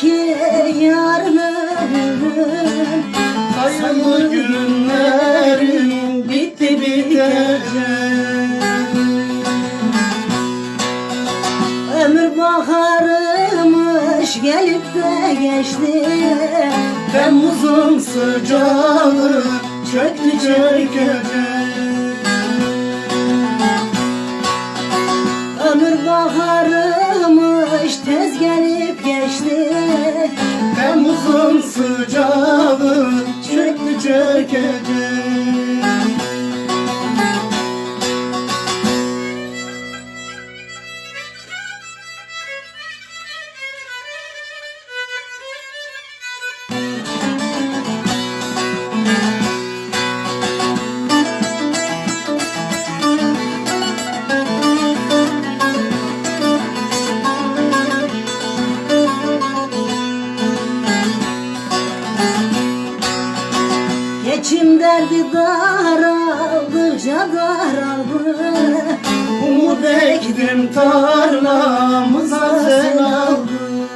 ki yarın ölürüm Sayılı günlerim bitti bitecek. Ömür baharımış gelip de geçti. Temmuz'un sıcağı çöktü çökecek Ömür baharımış tez gelip geçti. Temmuz'un sıcağı Geçim derdi daraldıkça daraldı. Umut ektim tarlamıza sen aldın.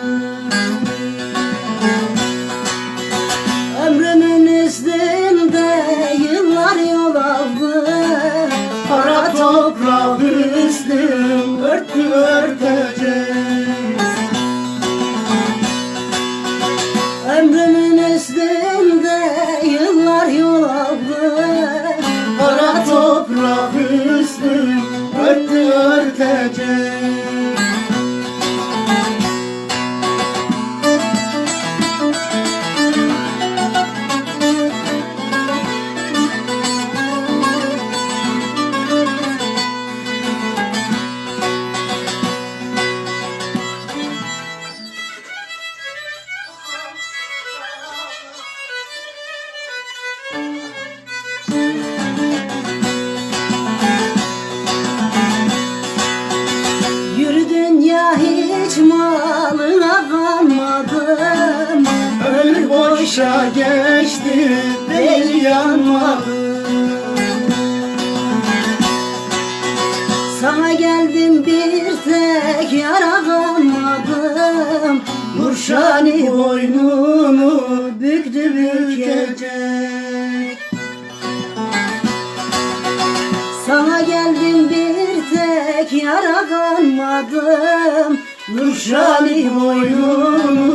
Ömrümün üstünde yıllar yol aldı. Para toprak üstüm örtü hiç malına kanmadım Ömür boşa geçti değil yanmadı Sana geldim bir tek yara kanmadım Nurşani boynunu büktü bükecek Sana geldim bir tek yara Nur şalih boynum.